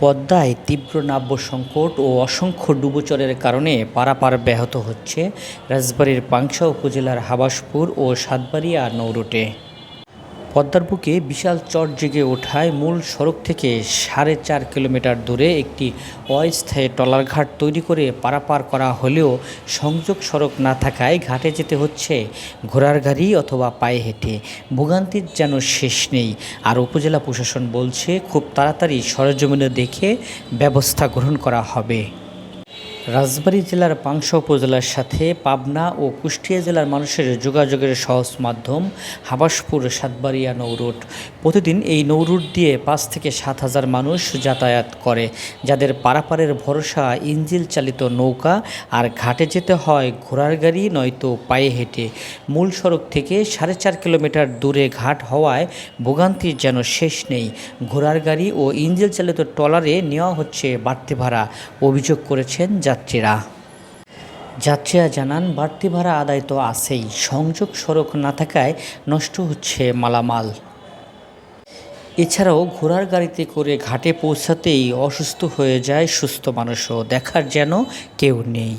পদ্মায় তীব্র নাব্য সংকট ও অসংখ্য ডুবোচরের কারণে পারাপার ব্যাহত হচ্ছে রাজবাড়ির পাংশা উপজেলার হাবাসপুর ও সাতবাড়িয়া নৌরুটে পদ্মার বুকে বিশাল চট জেগে ওঠায় মূল সড়ক থেকে সাড়ে চার কিলোমিটার দূরে একটি অস্থায়ী ট্রলারঘাট তৈরি করে পারাপার করা হলেও সংযোগ সড়ক না থাকায় ঘাটে যেতে হচ্ছে। ঘোড়ার গাড়ি অথবা পায়ে হেঁটে। ভোগান্তির যেন শেষ নেই। আর উপজেলা প্রশাসন বলছে, খুব তাড়াতাড়ি সরজমিনে দেখে ব্যবস্থা গ্রহণ করা হবে। রাজবাড়ী জেলার পাংশা উপজেলার সাথে পাবনা ও কুষ্টিয়া জেলার মানুষের যোগাযোগের সহজ মাধ্যম হাবাসপুর সাতবাড়িয়া নৌরুট প্রতিদিন এই নৌরুট দিয়ে পাঁচ থেকে সাত হাজার মানুষ যাতায়াত করে, যাদের পারাপারের ভরসা ইঞ্জিল চালিত নৌকা আর ঘাটে যেতে হয় ঘোড়ার গাড়ি নয়তো পায়ে হেঁটে। মূল সড়ক থেকে সাড়ে চার কিলোমিটার দূরে ঘাট হওয়ায় ভোগান্তির যেন শেষ নেই। ঘোড়ার গাড়ি ও ইঞ্জিল চালিত ট্রলারে নেওয়া হচ্ছে বাড়তি ভাড়া, অভিযোগ করেছেন যাত্রীরা। যাত্রীরা জানান, বাড়তি ভাড়া আদায় তো আছেই, সংযোগ সড়ক না থাকায় নষ্ট হচ্ছে মালামাল। এছাড়াও ঘোড়ার গাড়িতে করে ঘাটে পৌঁছাতেই অসুস্থ হয়ে যায় সুস্থ মানুষও, দেখার যেন কেউ নেই।